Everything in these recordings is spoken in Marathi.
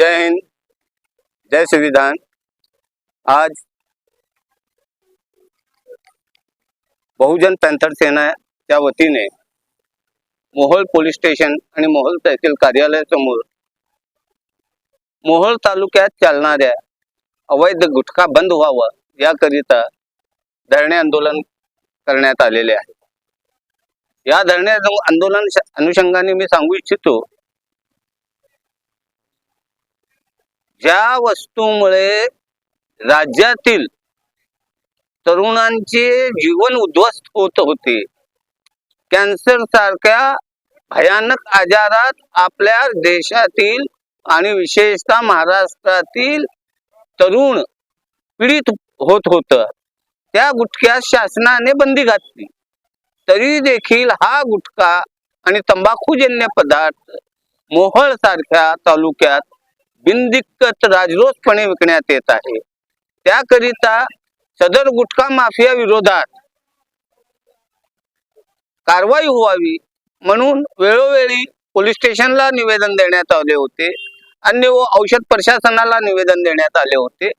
जय हिंद जय संविधान। आज बहुजन पॅन्थर सेनाच्या वतीने मोहोळ पोलीस स्टेशन आणि मोहोळ तहसील कार्यालयासमोर मोहोळ तालुक्यात चालणाऱ्या अवैध गुटखा बंद व्हावं याकरिता धरणे आंदोलन करण्यात आलेले आहे. या धरणे आंदोलन अनुषंगाने मी सांगू इच्छितो ज्या वस्तूमुळे राज्यातील तरुणांचे जीवन उद्ध्वस्त होत होते कॅन्सर सारख्या भयानक आजारात आपल्या देशातील आणि विशेषतः महाराष्ट्रातील तरुण पीडित होत होत त्या गुटख्यात शासनाने बंदी घातली. तरी देखील हा गुटखा आणि तंबाखूजन्य पदार्थ मोहळ सारख्या तालुक्यात बिनदिक्कत राजरोसपणे विकण्यात येत आहे. त्याकरिता सदर गुटखा माफिया विरोधात कारवाई व्हावी म्हणून वेळोवेळी पोलीस स्टेशनला निवेदन देण्यात आले होते. अन्य व औषध प्रशासनाला निवेदन देण्यात आले होते.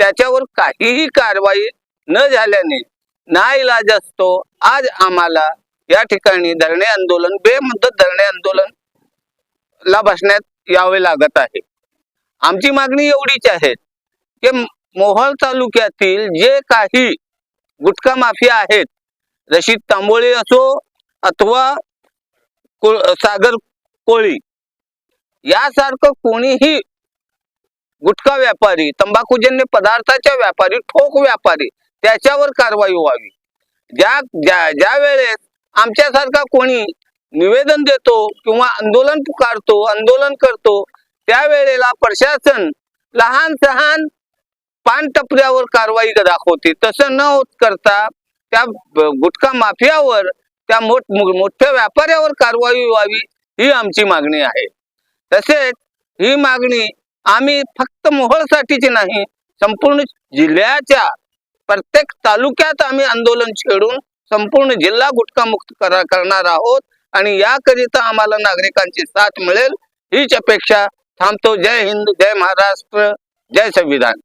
त्याच्यावर काहीही कारवाई न झाल्याने ना इलाज असतो. आज आम्हाला या ठिकाणी धरणे आंदोलन बेमुदत धरणे आंदोलन ला बसण्यात यावे लागत आहे. आमची मागणी एवढीच आहे की मोहोळ तालुक्यातील जे काही गुटखा माफिया आहेत रशीद तांबोळी असो अथवा को- सागर कोळी यासारखं कोणीही गुटखा व्यापारी तंबाखूजन्य पदार्थाच्या व्यापारी ठोक व्यापारी त्याच्यावर कारवाई व्हावी. ज्या ज्या ज्या वेळेस आमच्यासारखा कोणी निवेदन देतो किंवा आंदोलन पुकारतो आंदोलन करतो त्यावेळेला प्रशासन लहान सहान पान टपऱ्यावर कारवाई दाखवते. तसं न होत करता त्या गुटखा माफियावर त्या मोठ मोठ्या व्यापाऱ्यावर कारवाई व्हावी ही आमची मागणी आहे. तसेच ही मागणी आम्ही फक्त मोहळसाठीची नाही संपूर्ण जिल्ह्याच्या प्रत्येक तालुक्यात आम्ही आंदोलन छेडून संपूर्ण जिल्हा गुटखा मुक्त करणार आहोत आणि याकरिता आम्हाला नागरिकांची साथ मिळेल हीच अपेक्षा थांबतो. जय हिंद जय महाराष्ट्र जय संविधान.